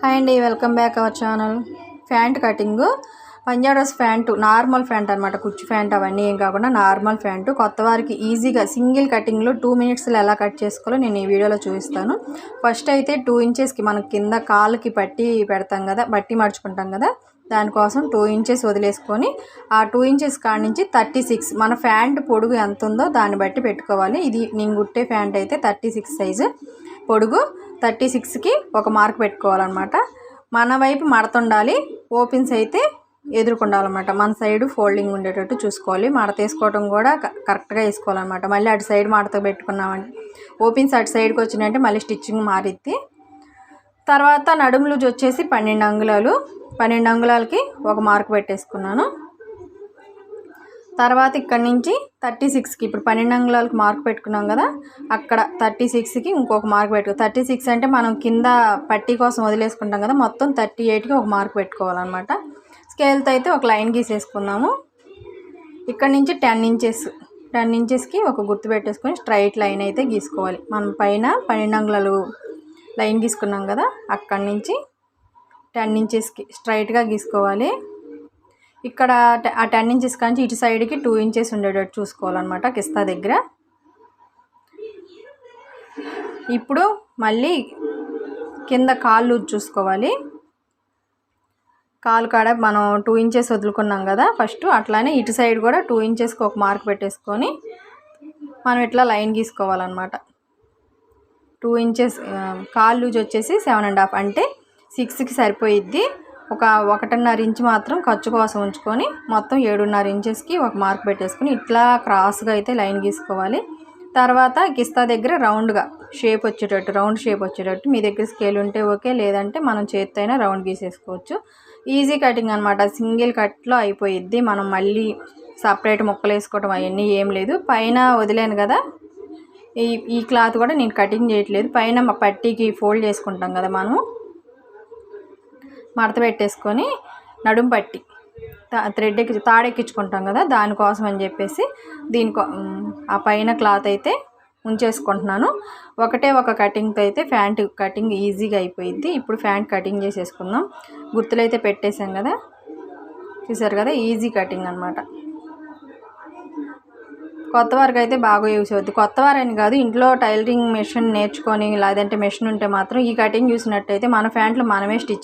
Hi అండి welcome back our channel. Pant cutting. పంజాడోస్ pant normal pant అనమాట కుచ్చు pant అవన్నీ ఏం కాకుండా నార్మల్ ఫ్యాంటు కొత్త వారికి ఈజీగా సింగిల్ కటింగ్లో టూ మినిట్స్లో ఎలా కట్ చేసుకోవాలో నేను ఈ వీడియోలో చూపిస్తాను. ఫస్ట్ అయితే టూ ఇంచెస్కి మనం కింద కాళ్ళకి పట్టి పెడతాం కదా బట్టి మార్చుకుంటాం కదా దానికోసం టూ ఇంచెస్ వదిలేసుకొని ఆ టూ ఇంచెస్ కాడి నుంచి థర్టీ సిక్స్ మన ఫ్యాంట్ పొడుగు ఎంత ఉందో దాన్ని బట్టి పెట్టుకోవాలి. ఇది నేను గుట్టే ప్యాంట్ అయితే థర్టీ సిక్స్ సైజు పొడుగు. థర్టీ సిక్స్కి ఒక మార్క్ పెట్టుకోవాలన్నమాట. మన వైపు మడతుండాలి ఓపెన్స్ అయితే ఎదుర్కొండాలన్నమాట. మన సైడ్ ఫోల్డింగ్ ఉండేటట్టు చూసుకోవాలి. మడత వేసుకోవడం కూడా కరెక్ట్గా వేసుకోవాలన్నమాట. మళ్ళీ అటు సైడ్ మడత పెట్టుకున్నామంటే ఓపెన్స్ అటు సైడ్కి వచ్చినాయంటే మళ్ళీ స్టిచ్చింగ్ మారిద్ది. తర్వాత నడుము లూజ్ వచ్చేసి పన్నెండు అంగుళాలు పన్నెండు అంగుళాలకి ఒక మార్క్ పెట్టేసుకున్నాను. తర్వాత ఇక్కడ నుంచి థర్టీ సిక్స్కి ఇప్పుడు పన్నెండు అంగుళాలకు మార్క్ పెట్టుకున్నాం కదా అక్కడ థర్టీ సిక్స్కి ఇంకొక మార్క్ పెట్టుకో థర్టీ సిక్స్ అంటే మనం కింద పట్టీ కోసం వదిలేసుకుంటాం కదా మొత్తం థర్టీ ఎయిట్కి ఒక మార్క్ పెట్టుకోవాలన్నమాట. స్కేల్తో అయితే ఒక లైన్ గీసేసుకుందాము. ఇక్కడ నుంచి టెన్ ఇంచెస్ టెన్ ఇంచెస్కి ఒక గుర్తు పెట్టేసుకొని స్ట్రైట్ లైన్ అయితే గీసుకోవాలి. మనం పైన పన్నెండు అంగుళాలు లైన్ గీసుకున్నాం కదా అక్కడి నుంచి టెన్ ఇంచెస్కి స్ట్రైట్గా గీసుకోవాలి. ఇక్కడ ఆ టెన్ ఇంచెస్ కానీ ఇటు సైడ్కి టూ ఇంచెస్ ఉండేటట్టు చూసుకోవాలన్నమాట కిస్తా దగ్గర. ఇప్పుడు మళ్ళీ కింద కాళ్ళు చూసుకోవాలి. కాలు కాడ మనం టూ ఇంచెస్ వదులుకున్నాం కదా ఫస్ట్ అట్లానే ఇటు సైడ్ కూడా టూ ఇంచెస్కి ఒక మార్క్ పెట్టేసుకొని మనం ఇట్లా లైన్ గీసుకోవాలన్నమాట. టూ ఇంచెస్ కాళ్ళు వచ్చేసి సెవెన్ అండ్ హాఫ్ అంటే సిక్స్కి సరిపోయిద్ది. ఒక ఒకటిన్నర ఇంచ్ మాత్రం ఖర్చు కోసం ఉంచుకొని మొత్తం ఏడున్నర ఇంచెస్కి ఒక మార్క్ పెట్టేసుకొని ఇట్లా క్రాస్గా అయితే లైన్ గీసుకోవాలి. తర్వాత కిస్తా దగ్గర రౌండ్గా షేప్ వచ్చేటట్టు రౌండ్ షేప్ వచ్చేటట్టు మీ దగ్గర స్కేల్ ఉంటే ఓకే లేదంటే మనం చేత్తో అయినా రౌండ్ గీసేసుకోవచ్చు. ఈజీ కటింగ్ అనమాట సింగిల్ కట్లో అయిపోయిద్ది. మనం మళ్ళీ సపరేట్ ముక్కలు వేసుకోవడం అవన్నీ ఏం లేదు. పైన వదిలేను కదా ఈ ఈ క్లాత్ కూడా నేను కటింగ్ చేయట్లేదు. పైన పట్టీకి ఫోల్డ్ చేసుకుంటాం కదా మనం. మడత పెట్టేసుకొని నడుము పట్టి థ్రెడ్ ఎక్కి తాడెక్కించుకుంటాం కదా దానికోసం అని చెప్పేసి దీనికో ఆ పైన క్లాత్ అయితే ఉంచేసుకుంటున్నాను. ఒకటే ఒక కటింగ్తో అయితే ఫ్యాంట్ కటింగ్ ఈజీగా అయిపోయింది. ఇప్పుడు ఫ్యాంట్ కటింగ్ చేసేసుకుందాం. గుర్తులు అయితే పెట్టేశాం కదా? చూసారు కదా? ఈజీ కటింగ్ అనమాట కొత్త వారికి అయితే బాగా యూస్ అవుద్ది. కొత్త వారని కాదు ఇంట్లో టైలరింగ్ మెషిన్ నేర్చుకొని లేదంటే మెషిన్ ఉంటే మాత్రం ఈ కటింగ్ చూసినట్టయితే మన ఫ్యాంట్లు మనమే స్టిచ్